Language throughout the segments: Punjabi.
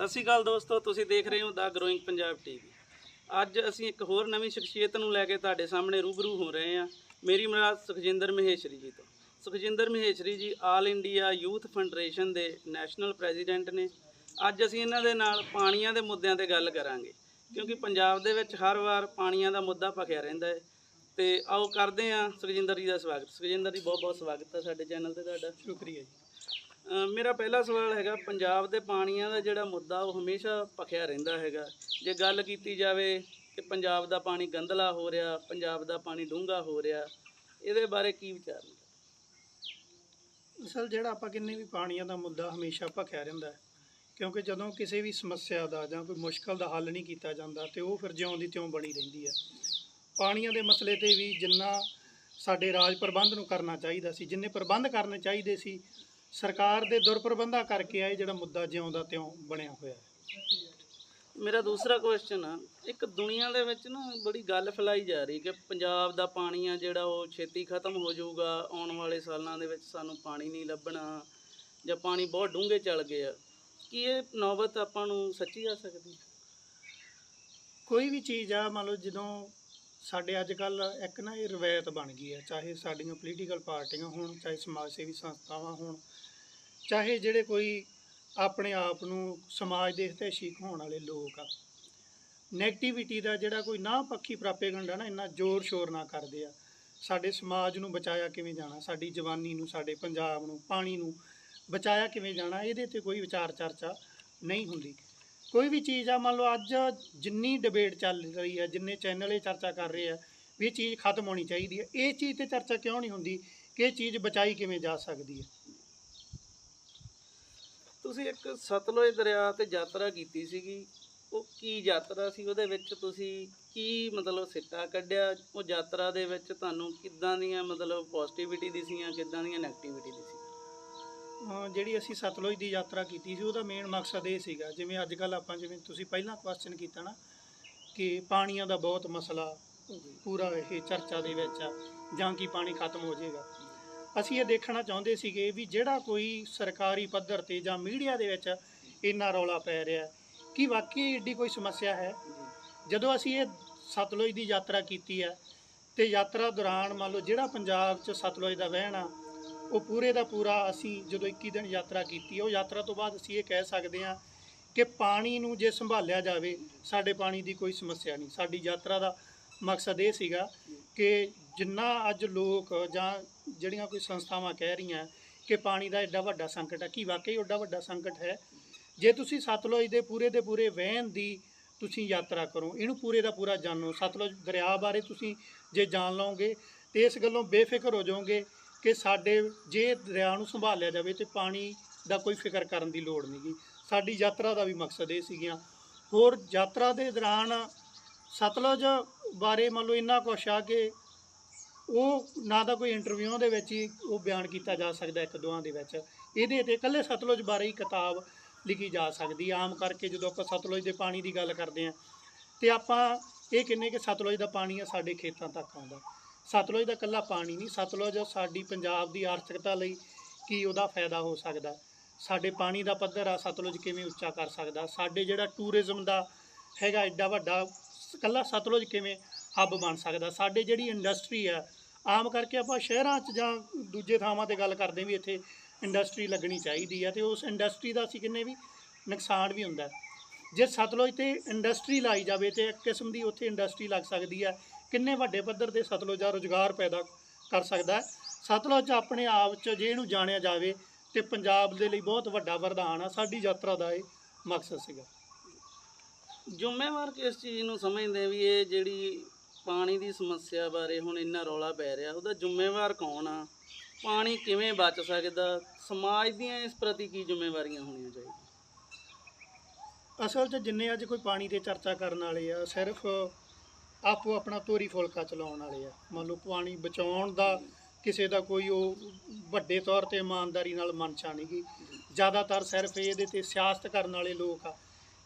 ਸਤਿ ਸ਼੍ਰੀ ਅਕਾਲ ਦੋਸਤੋ, ਤੁਸੀਂ ਦੇਖ ਰਹੇ ਹੋ ਦਾ ਗਰੋਇੰਗ ਪੰਜਾਬ ਟੀਵੀ ਅੱਜ ਅਸੀਂ ਇੱਕ ਹੋਰ ਨਵੀਂ ਸ਼ਖਸੀਅਤ ਨੂੰ ਲੈ ਕੇ ਤੁਹਾਡੇ ਸਾਹਮਣੇ ਰੂਬਰੂ ਹੋ ਰਹੇ ਹਾਂ। ਮੇਰੀ ਮੁਰਾਦ ਸੁਖਜਿੰਦਰ ਮਹੇਸ਼ਰੀ ਜੀ ਤੋਂ। Sukhjinder Maheshri ji all India youth federation ਦੇ ਨੈਸ਼ਨਲ ਪ੍ਰੈਜ਼ੀਡੈਂਟ ਨੇ। ਅੱਜ ਅਸੀਂ ਇਹਨਾਂ ਦੇ ਨਾਲ ਪਾਣੀਆਂ ਦੇ ਮੁੱਦਿਆਂ ਤੇ ਗੱਲ ਕਰਾਂਗੇ, ਕਿਉਂਕਿ ਪੰਜਾਬ ਦੇ ਵਿੱਚ ਹਰ ਵਾਰ ਪਾਣੀਆਂ ਦਾ ਮੁੱਦਾ ਭਖਿਆ ਰਹਿੰਦਾ ਹੈ। ਤੇ ਆਓ ਕਰਦੇ ਹਾਂ ਸੁਖਜਿੰਦਰ ਜੀ ਦਾ ਸਵਾਗਤ। ਸੁਖਜਿੰਦਰ ਜੀ ਬਹੁਤ ਬਹੁਤ ਸਵਾਗਤ ਹੈ ਸਾਡੇ ਚੈਨਲ ਤੇ ਤੁਹਾਡਾ। ਸ਼ੁਕਰੀਆ ਜੀ। ਮੇਰਾ ਪਹਿਲਾ ਸਵਾਲ ਹੈਗਾ, ਪੰਜਾਬ ਦੇ ਪਾਣੀਆਂ ਦਾ ਜਿਹੜਾ ਮੁੱਦਾ ਉਹ ਹਮੇਸ਼ਾ ਭਖਿਆ ਰਹਿੰਦਾ ਹੈਗਾ। ਜੇ ਗੱਲ ਕੀਤੀ ਜਾਵੇ ਕਿ ਪੰਜਾਬ ਦਾ ਪਾਣੀ ਗੰਧਲਾ ਹੋ ਰਿਹਾ, ਪੰਜਾਬ ਦਾ ਪਾਣੀ ਡੂੰਘਾ ਹੋ ਰਿਹਾ, ਇਹਦੇ ਬਾਰੇ ਕੀ ਵਿਚਾਰ ਨੇ? ਅਸਲ ਜਿਹੜਾ ਆਪਾਂ ਕਿੰਨੇ ਵੀ ਪਾਣੀਆਂ ਦਾ ਮੁੱਦਾ ਹਮੇਸ਼ਾ ਭਖਿਆ ਰਹਿੰਦਾ ਕਿਉਂਕਿ ਜਦੋਂ ਕਿਸੇ ਵੀ ਸਮੱਸਿਆ ਦਾ ਜਾਂ ਕੋਈ ਮੁਸ਼ਕਲ ਦਾ ਹੱਲ ਨਹੀਂ ਕੀਤਾ ਜਾਂਦਾ, ਤੇ ਉਹ ਫਿਰ ਜਿਉਂ ਦੀ ਤਿਉਂ ਬਣੀ ਰਹਿੰਦੀ ਹੈ। ਪਾਣੀਆਂ ਦੇ ਮਸਲੇ ਤੇ ਵੀ ਜਿੰਨਾ ਸਾਡੇ ਰਾਜ ਪ੍ਰਬੰਧ ਨੂੰ ਕਰਨਾ ਚਾਹੀਦਾ ਸੀ, ਜਿੰਨੇ ਪ੍ਰਬੰਧ ਕਰਨੇ ਚਾਹੀਦੇ ਸੀ ਸਰਕਾਰ ਦੇ ਦੁਰਪ੍ਰਬੰਧਾਂ ਕਰਕੇ ਆ ਇਹ ਜਿਹੜਾ ਮੁੱਦਾ ਜਿਉਂ ਦਾ ਤਿਉਂ ਬਣਿਆ ਹੋਇਆ ਹੈ। ਮੇਰਾ ਦੂਸਰਾ ਕੁਐਸਚਨ ਆ। ਇੱਕ ਦੁਨੀਆ ਦੇ ਵਿੱਚ ਨਾ ਬੜੀ ਗੱਲ ਫੈਲਾਈ ਜਾ ਰਹੀ ਕਿ ਪੰਜਾਬ ਦਾ ਪਾਣੀ ਆ ਜਿਹੜਾ ਉਹ ਛੇਤੀ ਖਤਮ ਹੋ ਜਾਊਗਾ। ਆਉਣ ਵਾਲੇ ਸਾਲਾਂ ਦੇ ਵਿੱਚ ਸਾਨੂੰ ਪਾਣੀ ਨਹੀਂ ਲੱਭਣਾ ਜਾਂ ਪਾਣੀ ਬਹੁਤ ਡੂੰਘੇ ਚੱਲ ਗਏ ਆ। ਕੀ ਇਹ ਨੌਬਤ ਆਪਾਂ ਨੂੰ ਸੱਚੀ ਆ ਸਕਦੀ? ਕੋਈ ਵੀ ਚੀਜ਼ ਆ ਮੰਨ ਲਓ ਜਦੋਂ ਸਾਡੇ ਅੱਜ ਕੱਲ ਇੱਕ ਨਾ ਇਹ ਰਵਾਇਤ ਬਣ ਗਈ ਹੈ ਚਾਹੇ ਸਾਡੀਆਂ ਪੋਲੀਟੀਕਲ ਪਾਰਟੀਆਂ ਹੋਣ ਚਾਹੇ ਸਮਾਜ ਸੇਵੀ ਸੰਸਥਾਵਾਂ ਹੋਣ ਚਾਹੇ ਜਿਹੜੇ ਕੋਈ ਆਪਣੇ ਆਪ ਨੂੰ ਸਮਾਜ ਦੇ ਹਿਤੈਸ਼ੀ ਹੋਣ ਵਾਲੇ ਲੋਕ ਆ ਨੈਗੇਟਿਵਿਟੀ ਦਾ ਜਿਹੜਾ ਕੋਈ ਨਾ ਪੱਖੀ ਪ੍ਰਾਪੇਗੰਡਾ ਨਾ, ਇੰਨਾ ਜ਼ੋਰ ਸ਼ੋਰ ਨਾ ਕਰਦੇ ਆ। ਸਾਡੇ ਸਮਾਜ ਨੂੰ ਬਚਾਇਆ ਕਿਵੇਂ ਜਾਣਾ? ਸਾਡੀ ਜਵਾਨੀ ਨੂੰ, ਸਾਡੇ ਪੰਜਾਬ ਨੂੰ, ਪਾਣੀ ਨੂੰ ਬਚਾਇਆ ਕਿਵੇਂ ਜਾਣਾ? ਇਹਦੇ ਤੇ ਕੋਈ ਵਿਚਾਰ ਚਰਚਾ ਨਹੀਂ ਹੁੰਦੀ। ਕੋਈ ਵੀ ਚੀਜ਼ ਆ, ਮੰਨ ਲਓ ਅੱਜ ਜਿੰਨੀ ਡਿਬੇਟ ਚੱਲ ਰਹੀ ਹੈ ਜਿੰਨੇ ਚੈਨਲ ਇਹ ਚਰਚਾ ਕਰ ਰਹੇ ਆ ਵੀ ਇਹ ਚੀਜ਼ ਖਤਮ ਹੋਣੀ ਚਾਹੀਦੀ ਹੈ ਇਹ ਚੀਜ਼ ਤੇ ਚਰਚਾ ਕਿਉਂ ਨਹੀਂ ਹੁੰਦੀ ਕਿ ਇਹ ਚੀਜ਼ ਬਚਾਈ ਕਿਵੇਂ ਜਾ ਸਕਦੀ ਹੈ ਤੁਸੀਂ ਇੱਕ ਸਤਲੁਜ ਦਰਿਆ ਤੇ ਯਾਤਰਾ ਕੀਤੀ ਸੀਗੀ ਉਹ ਕੀ ਯਾਤਰਾ ਸੀ? ਉਹਦੇ ਵਿੱਚ ਤੁਸੀਂ ਕੀ ਮਤਲਬ ਸਿੱਟਾ ਕੱਢਿਆ? ਉਹ ਯਾਤਰਾ ਦੇ ਵਿੱਚ ਤੁਹਾਨੂੰ ਕਿੱਦਾਂ ਦੀਆਂ ਮਤਲਬ ਪੋਜ਼ਿਟਿਵਿਟੀ ਦਿਸੀਆਂ ਕਿੱਦਾਂ ਦੀਆਂ ਨੈਗੇਟਿਵਿਟੀ ਦਿਸੀਆਂ ਅਹ ਜਿਹੜੀ ਅਸੀਂ ਸਤਲੁਜ ਦੀ ਯਾਤਰਾ ਕੀਤੀ ਸੀ ਉਹਦਾ ਮੇਨ ਮਕਸਦ ਇਹ ਸੀਗਾ ਜਿਵੇਂ ਅੱਜ ਕੱਲ ਆਪਾਂ ਜਿਵੇਂ ਤੁਸੀਂ ਪਹਿਲਾਂ ਕੁਐਸਚਨ ਕੀਤਾ ਨਾ ਕਿ ਪਾਣੀਆਂ ਦਾ ਬਹੁਤ ਮਸਲਾ ਪੂਰਾ ਇਹ ਚਰਚਾ ਦੇ ਵਿੱਚ ਆ ਜਾਂ ਕਿ ਪਾਣੀ ਖਤਮ ਹੋ ਜਾਏਗਾ। ਅਸੀਂ ਇਹ ਦੇਖਣਾ ਚਾਹੁੰਦੇ ਸੀਗੇ ਵੀ ਜਿਹੜਾ ਕੋਈ ਸਰਕਾਰੀ ਪੱਧਰ ਤੇ ਜਾਂ ਮੀਡੀਆ ਦੇ ਵਿੱਚ ਇੰਨਾ ਰੌਲਾ ਪੈ ਰਿਹਾ ਕਿ ਵਾਕਈ ਏਡੀ ਕੋਈ ਸਮੱਸਿਆ ਹੈ? ਜਦੋਂ ਅਸੀਂ ਇਹ ਸਤਲੁਜ ਦੀ ਯਾਤਰਾ ਕੀਤੀ ਹੈ ਤੇ ਯਾਤਰਾ ਦੌਰਾਨ ਮੰਨ ਲਓ ਜਿਹੜਾ ਪੰਜਾਬ 'ਚ ਸਤਲੁਜ ਦਾ ਵਹਿਣ ਆ, ਉਹ ਪੂਰੇ ਦਾ ਪੂਰਾ ਅਸੀਂ ਜਦੋਂ 21 ਦਿਨ ਯਾਤਰਾ ਕੀਤੀ, ਉਹ ਯਾਤਰਾ ਤੋਂ ਬਾਅਦ ਅਸੀਂ ਇਹ ਕਹਿ ਸਕਦੇ ਹਾਂ ਕਿ ਪਾਣੀ ਨੂੰ ਜੇ ਸੰਭਾਲਿਆ ਜਾਵੇ, ਸਾਡੇ ਪਾਣੀ ਦੀ ਕੋਈ ਸਮੱਸਿਆ ਨਹੀਂ। ਸਾਡੀ ਯਾਤਰਾ ਦਾ ਮਕਸਦ ਇਹ ਸੀਗਾ ਕਿ ਜਿੰਨਾ ਅੱਜ ਲੋਕ ਜਾਂ ਜਿਹੜੀਆਂ ਕੋਈ ਸੰਸਥਾਵਾਂ ਕਹਿ ਰਹੀਆਂ ਕਿ ਪਾਣੀ ਦਾ ਐਡਾ ਵੱਡਾ ਸੰਕਟ ਹੈ ਕੀ ਵਾਕਈ ਐਡਾ ਵੱਡਾ ਸੰਕਟ ਹੈ? ਜੇ ਤੁਸੀਂ ਸਤਲੁਜ ਦੇ ਪੂਰੇ ਦੇ ਪੂਰੇ ਵਹਿਣ ਦੀ ਤੁਸੀਂ ਯਾਤਰਾ ਕਰੋ, ਇਹਨੂੰ ਪੂਰੇ ਦਾ ਪੂਰਾ ਜਾਣੋ। ਸਤਲੁਜ ਦਰਿਆ ਬਾਰੇ ਤੁਸੀਂ ਜੇ ਜਾਣ ਲਓਗੇ ਤੇ ਇਸ ਗੱਲੋਂ ਬੇਫਿਕਰ ਹੋ ਜਾਓਗੇ ਕਿ ਸਾਡੇ ਜੇ ਦਰਿਆ ਨੂੰ ਸੰਭਾਲਿਆ ਜਾਵੇ ਤੇ ਪਾਣੀ ਦਾ ਕੋਈ ਫਿਕਰ ਕਰਨ ਦੀ ਲੋੜ ਨਹੀਂਗੀ ਸਾਡੀ ਯਾਤਰਾ ਦਾ ਵੀ ਮਕਸਦ ਇਹ ਸੀਗੀਆਂ। ਹੋਰ ਯਾਤਰਾ ਦੇ ਦੌਰਾਨ ਸਤਲੁਜ ਬਾਰੇ ਮੰਨ ਲਓ ਇੰਨਾ ਕੁਛ ਆ ਕਿ ਉਹ ਨਾ ਤਾਂ ਕੋਈ ਇੰਟਰਵਿਊ ਦੇ ਵਿੱਚ ਹੀ ਉਹ ਬਿਆਨ ਕੀਤਾ ਜਾ ਸਕਦਾ ਇੱਕ ਦੋਆਂ ਦੇ ਵਿੱਚ। ਇਹਦੇ ਤੇ ਇਕੱਲੇ ਸਤਲੁਜ ਬਾਰੇ ਹੀ ਕਿਤਾਬ ਲਿਖੀ ਜਾ ਸਕਦੀ ਆਮ ਕਰਕੇ ਜਦੋਂ ਆਪਾਂ ਸਤਲੁਜ ਦੇ ਪਾਣੀ ਦੀ ਗੱਲ ਕਰਦੇ ਹਾਂ ਤੇ ਆਪਾਂ ਇਹ ਕਹਿੰਨੇ ਕਿ ਸਤਲੁਜ ਦਾ ਪਾਣੀ ਆ ਸਾਡੇ ਖੇਤਾਂ ਤੱਕ ਆਉਂਦਾ। ਸਤਲੁਜ ਦਾ ਇਕੱਲਾ ਪਾਣੀ ਨਹੀਂ, ਸਤਲੁਜ ਸਾਡੀ ਪੰਜਾਬ ਦੀ ਆਰਥਿਕਤਾ ਲਈ ਕੀ ਉਹਦਾ ਫਾਇਦਾ ਹੋ ਸਕਦਾ? ਸਾਡੇ ਪਾਣੀ ਦਾ ਪੱਧਰ ਆ, ਸਤਲੁਜ ਕਿਵੇਂ ਉੱਚਾ ਕਰ ਸਕਦਾ? ਸਾਡੇ ਜਿਹੜਾ ਟੂਰਿਜ਼ਮ ਦਾ ਹੈਗਾ, ਐਡਾ ਵੱਡਾ, ਇਕੱਲਾ ਸਤਲੁਜ ਕਿਵੇਂ ਹੱਬ ਬਣ ਸਕਦਾ? ਸਾਡੇ ਜਿਹੜੀ ਇੰਡਸਟਰੀ ਆ ਆਮ ਕਰਕੇ ਆਪਾਂ ਸ਼ਹਿਰਾਂ 'ਚ ਜਾਂ ਦੂਜੇ ਥਾਵਾਂ ਤੇ ਗੱਲ ਕਰਦੇ ਵੀ ਇੱਥੇ ਇੰਡਸਟਰੀ ਲੱਗਣੀ ਚਾਹੀਦੀ ਆ ਤੇ ਉਸ ਇੰਡਸਟਰੀ ਦਾ ਅਸੀਂ ਕਿੰਨੇ ਵੀ ਨੁਕਸਾਨ ਵੀ ਹੁੰਦਾ। ਜੇ ਸਤਲੁਜ ਤੇ ਇੰਡਸਟਰੀ ਲਾਈ ਜਾਵੇ ਤੇ ਇੱਕ ਕਿਸਮ ਦੀ ਉੱਥੇ ਇੰਡਸਟਰੀ ਲੱਗ ਸਕਦੀ ਹੈ ਕਿੰਨੇ ਵੱਡੇ ਪੱਧਰ ਤੇ ਸਤਲੁਜ ਦਾ ਰੁਜ਼ਗਾਰ ਪੈਦਾ ਕਰ ਸਕਦਾ ਸਤਲੁਜ ਆਪਣੇ ਆਪ 'ਚ ਜੇ ਇਹਨੂੰ ਜਾਣਿਆ ਜਾਵੇ ਤੇ ਪੰਜਾਬ ਦੇ ਲਈ ਬਹੁਤ ਵੱਡਾ ਵਰਦਾਨ ਆ, ਸਾਡੀ ਯਾਤਰਾ ਦਾ ਇਹ ਮਕਸਦ ਸੀਗਾ। ਜ਼ਿੰਮੇਵਾਰ ਕਿਸ ਚੀਜ਼ ਨੂੰ ਸਮਝਦੇ ਵੀ ਇਹ ਜਿਹੜੀ ਪਾਣੀ ਦੀ ਸਮੱਸਿਆ ਬਾਰੇ ਹੁਣ ਇੰਨਾ ਰੌਲਾ ਪੈ ਰਿਹਾ, ਉਹਦਾ ਜ਼ਿੰਮੇਵਾਰ ਕੌਣ ਆ? ਪਾਣੀ ਕਿਵੇਂ ਬਚ ਸਕਦਾ? ਸਮਾਜ ਦੀਆਂ ਇਸ ਪ੍ਰਤੀ ਕੀ ਜ਼ਿੰਮੇਵਾਰੀਆਂ ਹੋਣੀਆਂ ਚਾਹੀਦੀਆਂ? ਅਸਲ 'ਚ ਜਿੰਨੇ ਅੱਜ ਕੋਈ ਪਾਣੀ ਤੇ ਚਰਚਾ ਕਰਨ ਵਾਲੇ ਆ, ਸਿਰਫ ਆਪੋ ਆਪਣਾ ਤੋਰੀ ਫੁਲਕਾ ਚਲਾਉਣ ਵਾਲੇ ਆ। ਮੰਨ ਲਓ ਪਾਣੀ ਬਚਾਉਣ ਦਾ ਕਿਸੇ ਦਾ ਕੋਈ ਉਹ ਵੱਡੇ ਤੌਰ ਤੇ ਇਮਾਨਦਾਰੀ ਨਾਲ ਮਨਸ਼ਾ ਨਹੀਂ ਗੀ। ਜ਼ਿਆਦਾਤਰ ਸਿਰਫ ਇਹਦੇ ਤੇ ਸਿਆਸਤ ਕਰਨ ਵਾਲੇ ਲੋਕ ਆ।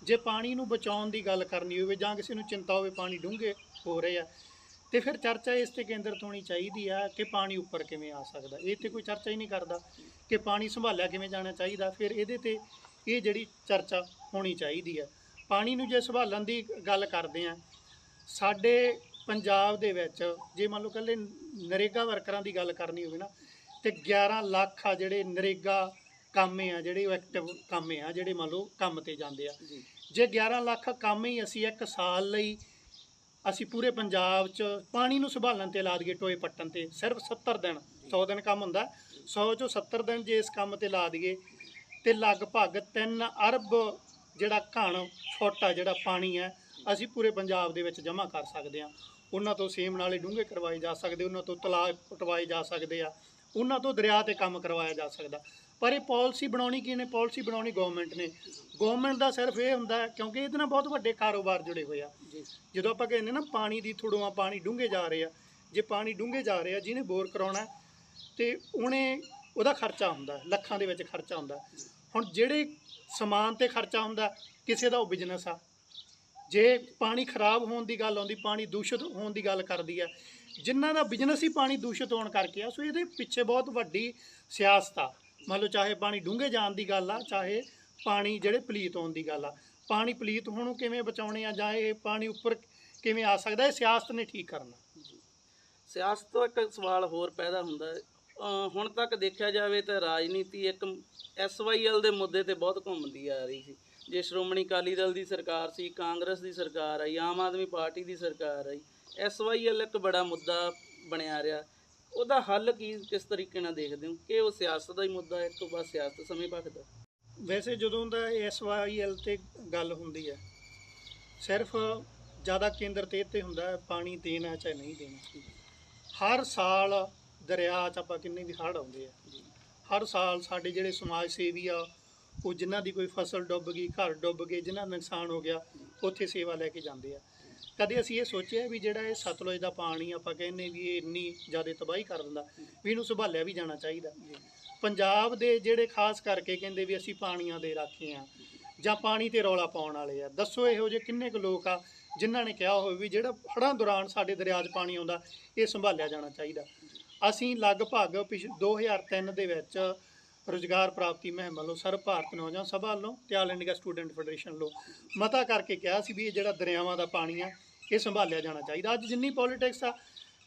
ਜੇ ਪਾਣੀ ਨੂੰ ਬਚਾਉਣ ਦੀ ਗੱਲ ਕਰਨੀ ਹੋਵੇ ਜਾਂ ਕਿਸੇ ਨੂੰ ਚਿੰਤਾ ਹੋਵੇ ਪਾਣੀ ਡੂੰਘੇ ਹੋ ਰਹੇ ਆ। ਤੇ ਫਿਰ ਚਰਚਾ ਇਸ ਤੇ ਕੇਂਦਰਿਤ ਹੋਣੀ ਚਾਹੀਦੀ ਆ ਕਿ ਪਾਣੀ ਉੱਪਰ ਕਿਵੇਂ ਆ ਸਕਦਾ। ਇਹ ਤੇ ਕੋਈ ਚਰਚਾ ਹੀ ਨਹੀਂ ਕਰਦਾ ਕਿ ਪਾਣੀ ਸੰਭਾਲਿਆ ਕਿਵੇਂ ਜਾਣਾ ਚਾਹੀਦਾ। ਫਿਰ ਇਹਦੇ ਤੇ ਇਹ ਜਿਹੜੀ ਚਰਚਾ ਹੋਣੀ ਚਾਹੀਦੀ ਹੈ ਪਾਣੀ ਨੂੰ ਜੇ ਸੰਭਾਲਣ ਦੀ ਗੱਲ ਕਰਦੇ ਆ ਸਾਡੇ ਪੰਜਾਬ ਦੇ ਵਿੱਚ ਜੇ ਮੰਨ ਲਓ ਕੱਲੇ ਨਰੇਗਾ ਵਰਕਰਾਂ ਦੀ ਗੱਲ ਕਰਨੀ ਹੋਵੇ ਨਾ ਤੇ 11 ਲੱਖ ਆ ਜਿਹੜੇ ਨਰੇਗਾ ਕਾਮੇ ਆ ਜਿਹੜੇ ਐਕਟਿਵ ਕਾਮੇ ਆ ਜਿਹੜੇ ਮੰਨ ਲਓ ਕੰਮ ਤੇ ਜਾਂਦੇ ਆ। ਜੇ। 11 ਲੱਖ ਕੰਮ ਹੀ ਅਸੀਂ ਇੱਕ ਸਾਲ ਲਈ ਅਸੀਂ ਪੂਰੇ ਪੰਜਾਬ 'ਚ ਪਾਣੀ ਨੂੰ ਸੰਭਾਲਣ ਤੇ ਲਾ ਦਈਏ ਟੋਏ ਪੱਟਣ ਤੇ। ਸਿਰਫ 70 ਦਿਨ 100 ਦਿਨ ਕੰਮ ਹੁੰਦਾ। 100 ਚੋਂ 70 ਦਿਨ ਜੇ ਇਸ ਕੰਮ ਤੇ ਲਾ ਦਈਏ ਤੇ ਲਗਭਗ 3 ਅਰਬ ਜਿਹੜਾ ਘਣ ਫੁੱਟ ਆ, ਜਿਹੜਾ ਪਾਣੀ ਹੈ ਅਸੀਂ ਪੂਰੇ ਪੰਜਾਬ ਦੇ ਵਿੱਚ ਜਮ੍ਹਾਂ ਕਰ ਸਕਦੇ ਹਾਂ। ਉਹਨਾਂ ਤੋਂ ਸੇਮ ਨਾਲੇ ਡੂੰਘੇ ਕਰਵਾਏ ਜਾ ਸਕਦੇ, ਉਹਨਾਂ ਤੋਂ ਤਲਾਅ ਪਟਵਾਏ ਜਾ ਸਕਦੇ ਆ। ਉਹਨਾਂ ਤੋਂ ਦਰਿਆ ਤੇ ਕੰਮ ਕਰਵਾਇਆ ਜਾ ਸਕਦਾ। ਪਰ ਇਹ ਪਾਲਿਸੀ ਬਣਾਉਣੀ ਕਿਹਨੇ ਪਾਲਿਸੀ ਬਣਾਉਣੀ ਗਵਰਨਮੈਂਟ ਨੇ। ਗਵਰਨਮੈਂਟ ਦਾ ਸਿਰਫ ਇਹ ਹੁੰਦਾ ਕਿਉਂਕਿ ਇਹਦੇ ਨਾਲ ਬਹੁਤ ਵੱਡੇ ਕਾਰੋਬਾਰ ਜੁੜੇ ਹੋਏ ਆ। ਜਦੋਂ ਆਪਾਂ ਕਹਿੰਦੇ ਨਾ ਪਾਣੀ ਦੀ ਥੁੜੋਂ ਪਾਣੀ ਡੂੰਘੇ ਜਾ ਰਹੇ ਆ ਜੇ ਪਾਣੀ ਡੂੰਘੇ ਜਾ ਰਹੇ ਆ ਜਿਹਨੇ ਬੋਰ ਕਰਾਉਣਾ ਹੈ, ਤੇ ਉਹਨੇ ਉਹਦਾ ਖਰਚਾ ਹੁੰਦਾ ਲੱਖਾਂ ਦੇ ਵਿੱਚ ਖਰਚਾ ਹੁੰਦਾ। ਹੁਣ ਜਿਹੜੇ ਸਮਾਨ ਤੇ ਖਰਚਾ ਹੁੰਦਾ ਕਿਸੇ ਦਾ ਉਹ ਬਿਜ਼ਨਸ ਆ। ਜੇ ਪਾਣੀ ਖਰਾਬ ਹੋਣ ਦੀ ਗੱਲ ਆਉਂਦੀ ਪਾਣੀ ਦੂਸ਼ਿਤ ਹੋਣ ਦੀ ਗੱਲ ਕਰਦੀ ਆ ਜਿਨ੍ਹਾਂ ਦਾ ਬਿਜ਼ਨਸ ਹੀ ਪਾਣੀ ਦੂਸ਼ਿਤ ਹੋਣ ਕਰਕੇ ਆ ਸੋ ਇਹਦੇ ਪਿੱਛੇ ਬਹੁਤ ਵੱਡੀ ਸਿਆਸਤ ਆ। ਮੰਨ ਲਓ ਚਾਹੇ ਪਾਣੀ ਡੂੰਘੇ ਜਾਣ ਦੀ ਗੱਲ ਆ ਚਾਹੇ ਪਾਣੀ ਜਿਹੜੇ ਪਲੀਤ ਹੋਣ ਦੀ ਗੱਲ ਆ। ਪਾਣੀ ਪਲੀਤ ਹੋਣ ਨੂੰ ਕਿਵੇਂ ਬਚਾਉਣੇ ਆ ਜਾਂ ਇਹ ਪਾਣੀ ਉੱਪਰ ਕਿਵੇਂ ਆ ਸਕਦਾ, ਇਹ ਸਿਆਸਤ ਨੇ ਠੀਕ ਕਰਨਾ। ਸਿਆਸਤ ਤੋਂ ਇੱਕ ਸਵਾਲ ਹੋਰ ਪੈਦਾ ਹੁੰਦਾ ਹੈ। ਹੁਣ ਤੱਕ ਦੇਖਿਆ ਜਾਵੇ ਤਾਂ ਰਾਜਨੀਤੀ ਇੱਕ ਐਸਵਾਈਐਲ ਦੇ ਮੁੱਦੇ ਤੇ ਬਹੁਤ ਘੁੰਮਦੀ ਆ ਰਹੀ ਸੀ। ਜੇ ਸ਼੍ਰੋਮਣੀ ਅਕਾਲੀ ਦਲ ਦੀ ਸਰਕਾਰ ਸੀ, ਕਾਂਗਰਸ ਦੀ ਸਰਕਾਰ ਆਈ, ਆਮ ਆਦਮੀ ਪਾਰਟੀ ਦੀ ਸਰਕਾਰ ਆਈ ਐਸਵਾਈਐਲ ਇੱਕ ਬੜਾ ਮੁੱਦਾ ਬਣਿਆ ਰਿਹਾ। ਉਹਦਾ ਹੱਲ ਕੀ, ਕਿਸ ਤਰੀਕੇ ਨਾਲ ਦੇਖਦੇ ਹੋ? ਕਿ ਉਹ ਸਿਆਸਤ ਦਾ ਹੀ ਮੁੱਦਾ ਹੈ ਤੋਂ ਬਾਅਦ ਸਿਆਸਤ ਸਮੇਂ ਭਖਦਾ? ਵੈਸੇ ਜਦੋਂ ਦਾ ਐਸਵਾਈਐਲ ਤੇ ਗੱਲ ਹੁੰਦੀ ਹੈ, ਸਿਰਫ ਜ਼ਿਆਦਾ ਕੇਂਦਰ ਤੇ ਤੇ ਹੁੰਦਾ ਹੈ, ਪਾਣੀ ਦੇਣਾ ਚਾਹੇ ਨਹੀਂ ਦੇਣਾ। ਹਰ ਸਾਲ ਦਰਿਆ 'ਚ ਆਪਾਂ ਕਿੰਨੇ ਵੀ ਹੜ੍ਹ ਆਉਂਦੇ ਆ। ਹਰ ਸਾਲ ਸਾਡੇ ਜਿਹੜੇ ਸਮਾਜ ਸੇਵੀ ਆ, ਉਹ ਜਿਨ੍ਹਾਂ ਦੀ ਕੋਈ ਫਸਲ ਡੁੱਬ ਗਈ, ਘਰ ਡੁੱਬ ਗਏ, ਜਿਨ੍ਹਾਂ ਦਾ ਨੁਕਸਾਨ ਹੋ ਗਿਆ, ਉੱਥੇ ਸੇਵਾ ਲੈ ਕੇ ਜਾਂਦੇ ਆ। ਕਦੇ ਅਸੀਂ ਇਹ ਸੋਚਿਆ ਵੀ ਜਿਹੜਾ ਇਹ ਸਤਲੁਜ ਦਾ ਪਾਣੀ ਆਪਾਂ ਕਹਿੰਨੇ ਵੀ ਇਹ ਇੰਨੀ ਜ਼ਿਆਦਾ ਤਬਾਹੀ ਕਰ ਦਿੰਦਾ, ਵੀ ਇਹਨੂੰ ਸੰਭਾਲਿਆ ਵੀ ਜਾਣਾ ਚਾਹੀਦਾ। ਪੰਜਾਬ ਦੇ ਜਿਹੜੇ ਖਾਸ ਕਰਕੇ ਕਹਿੰਦੇ ਵੀ ਅਸੀਂ ਪਾਣੀਆਂ ਦੇ ਰਾਖੇ ਆ, ਜਾਂ ਪਾਣੀ ਤੇ ਰੌਲਾ ਪਾਉਣ ਵਾਲੇ ਆ। ਦੱਸੋ ਇਹੋ ਜਿਹੇ ਕਿੰਨੇ ਕੁ ਲੋਕ ਆ ਜਿਨ੍ਹਾਂ ਨੇ ਕਿਹਾ ਹੋਵੇ ਵੀ ਜਿਹੜਾ ਹੜ੍ਹਾਂ ਦੌਰਾਨ ਸਾਡੇ ਦਰਿਆ 'ਚ ਪਾਣੀ ਆਉਂਦਾ, ਇਹ ਸੰਭਾਲਿਆ ਜਾਣਾ ਚਾਹੀਦਾ। ਅਸੀਂ ਲਗਭਗ ਪਿਛ 2003 ਦੇ ਵਿੱਚ ਰੁਜ਼ਗਾਰ ਪ੍ਰਾਪਤੀ ਮੁਹਿੰਮ ਵੱਲੋਂ ਸਰਬ ਭਾਰਤ ਨੌਜਵਾਨ ਸਭਾ ਵੱਲੋਂ ਤੇ ਆਲ ਇੰਡੀਆ ਸਟੂਡੈਂਟ ਫੈਡਰੇਸ਼ਨ ਵੱਲੋਂ ਮਤਾ ਕਰਕੇ ਕਿਹਾ ਸੀ ਵੀ ਇਹ ਜਿਹੜਾ ਦਰਿਆਵਾਂ ਦਾ ਪਾਣੀ ਆ, ਇਹ ਸੰਭਾਲਿਆ ਜਾਣਾ ਚਾਹੀਦਾ। ਅੱਜ ਜਿੰਨੀ ਪੋਲਿਟਿਕਸ ਆ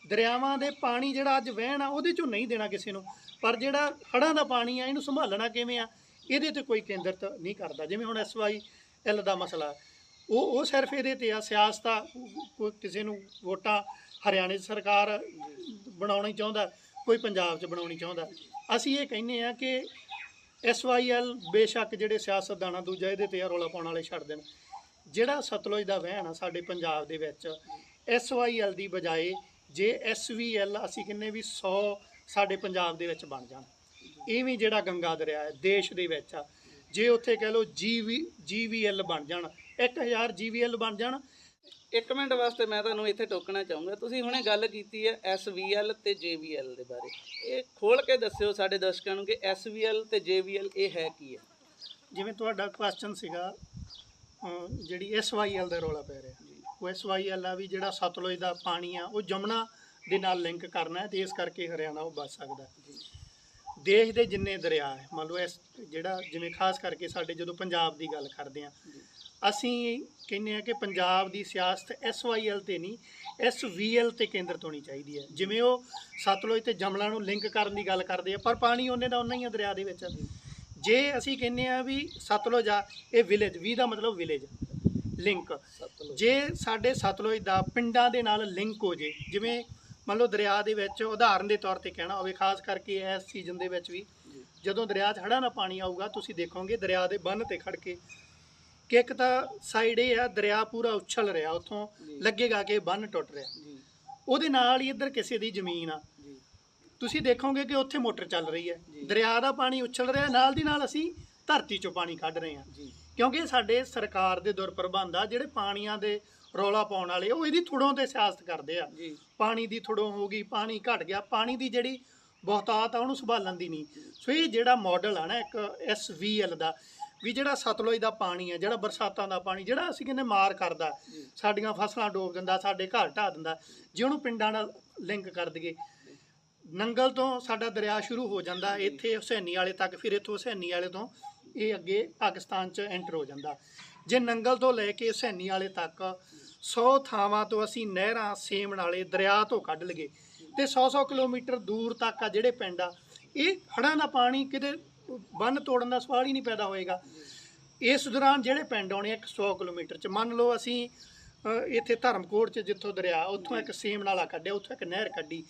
ਦਰਿਆਵਾਂ ਦੇ ਪਾਣੀ ਜਿਹੜਾ ਅੱਜ ਵਹਿਣ ਆ, ਉਹਦੇ ਚੋਂ ਨਹੀਂ ਦੇਣਾ ਕਿਸੇ ਨੂੰ। ਪਰ ਜਿਹੜਾ ਹੜ੍ਹਾਂ ਦਾ ਪਾਣੀ ਆ, ਇਹਨੂੰ ਸੰਭਾਲਣਾ ਕਿਵੇਂ ਆ, ਇਹਦੇ ਤੇ ਕੋਈ ਕੇਂਦਰਿਤ ਨਹੀਂ ਕਰਦਾ। ਜਿਵੇਂ ਹੁਣ ਐਸਵਾਈ ਐਲ ਦਾ ਮਸਲਾ, ਉਹ ਉਹ ਸਿਰਫ ਇਹਦੇ ਤੇ ਆ, ਸਿਆਸਤ ਆ, ਕੋਈ ਕਿਸੇ ਨੂੰ ਵੋਟਾਂ ਹਰਿਆਣੇ 'ਚ ਸਰਕਾਰ ਬਣਾਉਣੀ ਚਾਹੁੰਦਾ, ਕੋਈ ਪੰਜਾਬ 'ਚ ਬਣਾਉਣੀ ਚਾਹੁੰਦਾ। ਅਸੀਂ ਇਹ ਕਹਿੰਦੇ ਆ ਕਿ ਐਸਵਾਈਐਲ ਬੇਸ਼ੱਕ ਜਿਹੜੇ ਸਿਆਸਤਦਾਨਾਂ ਦੂਜਾ ਇਹਦੇ ਤੇ ਆ, ਰੌਲਾ ਪਾਉਣ ਵਾਲੇ ਛੱਡ ਦੇਣ। ਜਿਹੜਾ ਸਤਲੁਜ ਦਾ ਵਹਿਣ ਆ ਸਾਡੇ ਪੰਜਾਬ ਦੇ ਵਿੱਚ ਐਸਵਾਈਐਲ ਦੀ ਬਜਾਏ ਜੇ ਐਸਵੀਐਲ ਅਸੀਂ ਕਿੰਨੇ ਵੀ 100 ਸਾਡੇ ਪੰਜਾਬ ਦੇ ਵਿੱਚ ਬਣ ਜਾਣ ਇਵੇਂ ਜਿਹੜਾ ਗੰਗਾ ਦਰਿਆ ਹੈ ਦੇਸ਼ ਦੇ ਵਿੱਚ ਆ ਜੇ ਉੱਥੇ ਕਹਿ ਲਓ ਜੀਵੀ ਜੀਵੀਐਲ ਬਣ ਜਾਣ 1000 ਜੀਵੀਐਲ ਬਣ ਜਾਣ। ਇੱਕ ਮਿੰਟ ਵਾਸਤੇ ਮੈਂ ਤੁਹਾਨੂੰ ਇੱਥੇ ਟੋਕਣਾ ਚਾਹੂੰਗਾ ਤੁਸੀਂ ਹੁਣੇ ਗੱਲ ਕੀਤੀ ਹੈ ਐਸਵੀਐਲ ਤੇ ਜੇਵੀਐਲ ਦੇ ਬਾਰੇ। ਇਹ ਖੋਲ ਕੇ ਦੱਸਿਓ ਸਾਡੇ ਦਰਸ਼ਕਾਂ ਨੂੰ ਕਿ ਐਸਵੀਐਲ ਤੇ ਜੇਵੀਐਲ ਇਹ ਹੈ ਕੀ ਹੈ। ਜਿਵੇਂ ਤੁਹਾਡਾ ਕੁਐਸਚਨ ਸੀਗਾ ਜਿਹੜੀ ਐਸਵਾਈਐਲ ਦਾ ਰੋਲਾ ਪੈ ਰਿਹਾ। ਉਹ ਐਸਵਾਈਐਲ ਆ ਵੀ ਜਿਹੜਾ ਸਤਲੁਜ ਦਾ ਪਾਣੀ ਆ ਉਹ ਜਮਨਾ ਦੇ ਨਾਲ ਲਿੰਕ ਕਰਨਾ ਹੈ ਤੇ ਇਸ ਕਰਕੇ ਹਰਿਆਣਾ ਉਹ ਬਚ ਸਕਦਾ ਹੈ। ਦੇਸ਼ ਦੇ ਜਿੰਨੇ ਦਰਿਆ ਹੈ ਮੰਨ ਲਓ ਇਸ ਜਿਹੜਾ ਜਿਵੇਂ ਖਾਸ ਕਰਕੇ ਸਾਡੇ ਜਦੋਂ ਪੰਜਾਬ ਦੀ ਗੱਲ ਕਰਦੇ ਆ ਅਸੀਂ ਕਹਿੰਦੇ ਆ ਕਿ ਪੰਜਾਬ ਦੀ ਸਿਆਸਤ ਐਸਵਾਈਐਲ ਤੇ ਨਹੀਂ ਐਸਵੀਐਲ ਤੇ ਕੇਂਦਰਿਤ ਹੋਣੀ ਚਾਹੀਦੀ ਹੈ। ਜਿਵੇਂ ਉਹ ਸਤਲੁਜ ਤੇ ਜਮਨਾ ਨੂੰ ਲਿੰਕ ਕਰਨ ਦੀ ਗੱਲ ਕਰਦੇ ਆ ਪਰ ਪਾਣੀ ਉਹਨੇ ਦਾ ਉਹਨਾਂ ਹੀ ਆ ਦਰਿਆ ਦੇ ਵਿੱਚ। ਜੇ। ਅਸੀਂ ਕਹਿੰਦੇ ਆ ਵੀ ਸਤਲੁਜ ਆ ਇਹ ਵਿਲੇਜ ਵੀ ਦਾ ਮਤਲਬ ਵਿਲੇਜ ਲਿੰਕ। ਜੇ ਸਾਡੇ ਸਤਲੁਜ ਦਾ ਪਿੰਡਾਂ ਦੇ ਨਾਲ ਲਿੰਕ ਹੋ ਜੇ ਜਿਵੇਂ ਮੰਨ ਲਓ ਦਰਿਆ ਦੇ ਵਿੱਚ ਉਦਾਹਰਨ ਦੇ ਤੌਰ ਤੇ ਕਹਿਣਾ ਹੋਵੇ ਖਾਸ ਕਰਕੇ ਇਸ ਸੀਜ਼ਨ ਦੇ ਵਿੱਚ ਵੀ ਜਦੋਂ ਦਰਿਆ 'ਚ ਹੜ੍ਹਾਂ ਦਾ ਪਾਣੀ ਆਊਗਾ ਤੁਸੀਂ ਦੇਖੋਗੇ ਦਰਿਆ ਦੇ ਬੰਨ ਤੇ ਖੜ ਕੇ ਕਿ ਇੱਕ ਤਾਂ ਸਾਈਡ ਇਹ ਆ ਦਰਿਆ ਪੂਰਾ ਉਛਲ ਰਿਹਾ ਉੱਥੋਂ। ਲੱਗੇਗਾ ਕਿ ਬੰਨ ਟੁੱਟ ਰਿਹਾ। ਉਹਦੇ ਨਾਲ ਹੀ ਇੱਧਰ ਕਿਸੇ ਦੀ ਜ਼ਮੀਨ ਆ। ਤੁਸੀਂ ਦੇਖੋਗੇ ਕਿ ਉੱਥੇ ਮੋਟਰ ਚੱਲ ਰਹੀ ਹੈ। ਦਰਿਆ ਦਾ ਪਾਣੀ ਉਛਲ ਰਿਹਾ ਨਾਲ ਦੀ ਨਾਲ ਅਸੀਂ ਧਰਤੀ 'ਚੋਂ ਪਾਣੀ ਕੱਢ ਰਹੇ ਹਾਂ। ਕਿਉਂਕਿ ਸਾਡੇ ਸਰਕਾਰ ਦੇ ਦੁਰਪ੍ਰਬੰਧ ਆ ਜਿਹੜੇ ਪਾਣੀਆਂ ਦੇ ਰੌਲਾ ਪਾਉਣ ਵਾਲੇ ਉਹ ਇਹਦੀ ਥੁੜੋਂ ਤੇ ਸਿਆਸਤ ਕਰਦੇ ਆ। ਪਾਣੀ ਦੀ ਥੁੜੋਂ ਹੋ ਗਈ ਪਾਣੀ ਘਟ ਗਿਆ ਪਾਣੀ ਦੀ ਜਿਹੜੀ ਬਹੁਤਾਤ ਆ ਉਹਨੂੰ ਸੰਭਾਲਣ ਦੀ ਨਹੀਂ। ਸੋ ਇਹ ਜਿਹੜਾ ਮਾਡਲ ਆ ਨਾ ਇੱਕ ਐਸਵੀਐਲ ਦਾ ਵੀ ਜਿਹੜਾ ਸਤਲੁਜ ਦਾ ਪਾਣੀ ਆ ਜਿਹੜਾ ਬਰਸਾਤਾਂ ਦਾ ਪਾਣੀ ਜਿਹੜਾ ਅਸੀਂ ਕਹਿੰਦੇ ਮਾਰ ਕਰਦਾ। ਸਾਡੀਆਂ ਫਸਲਾਂ ਡੋਬ ਦਿੰਦਾ ਸਾਡੇ ਘਰ ਢਾ ਦਿੰਦਾ ਜੇ ਉਹਨੂੰ ਪਿੰਡਾਂ ਨਾਲ ਲਿੰਕ ਕਰ ਦਈਏ ਨੰਗਲ ਤੋਂ ਸਾਡਾ ਦਰਿਆ ਸ਼ੁਰੂ ਹੋ ਜਾਂਦਾ ਇੱਥੇ ਹੁਸੈਨੀ ਵਾਲੇ ਤੱਕ ਫਿਰ ਇੱਥੋਂ ਹੁਸੈਨੀ ਵਾਲੇ ਤੋਂ ਇਹ ਅੱਗੇ ਪਾਕਿਸਤਾਨ 'ਚ ਐਂਟਰ ਹੋ ਜਾਂਦਾ। ਜੇ ਨੰਗਲ ਤੋਂ ਲੈ ਕੇ ਸੈਣੀ ਵਾਲੇ ਤੱਕ 100 ਥਾਵਾਂ ਤੋਂ ਅਸੀਂ ਨਹਿਰਾਂ ਸੇਮ ਨਾਲੇ ਦਰਿਆ ਤੋਂ ਕੱਢ ਲਗੇ ਤੇ 100-100 ਕਿਲੋਮੀਟਰ ਦੂਰ ਤੱਕ ਆ ਜਿਹੜੇ ਪਿੰਡ ਆ, ਇਹ ਹੜ੍ਹਾਂ ਦਾ ਪਾਣੀ ਕਿਤੇ ਬੰਨ ਤੋੜਨ ਦਾ ਸਵਾਲ ਹੀ ਨਹੀਂ ਪੈਦਾ ਹੋਏਗਾ। ਇਸ ਦੌਰਾਨ ਜਿਹੜੇ ਪਿੰਡ ਆਉਣੇ ਆ 100 ਕਿਲੋਮੀਟਰ ਚ, ਮੰਨ ਲਓ ਅਸੀਂ ਇੱਥੇ ਧਰਮਕੋਟ ਚ ਜਿੱਥੋਂ ਦਰਿਆ, ਉੱਥੋਂ ਇੱਕ ਸੇਮ ਨਾਲਾ ਕੱਢਿਆ, ਉੱਥੋਂ ਇੱਕ ਨਹਿਰ ਕੱਢੀ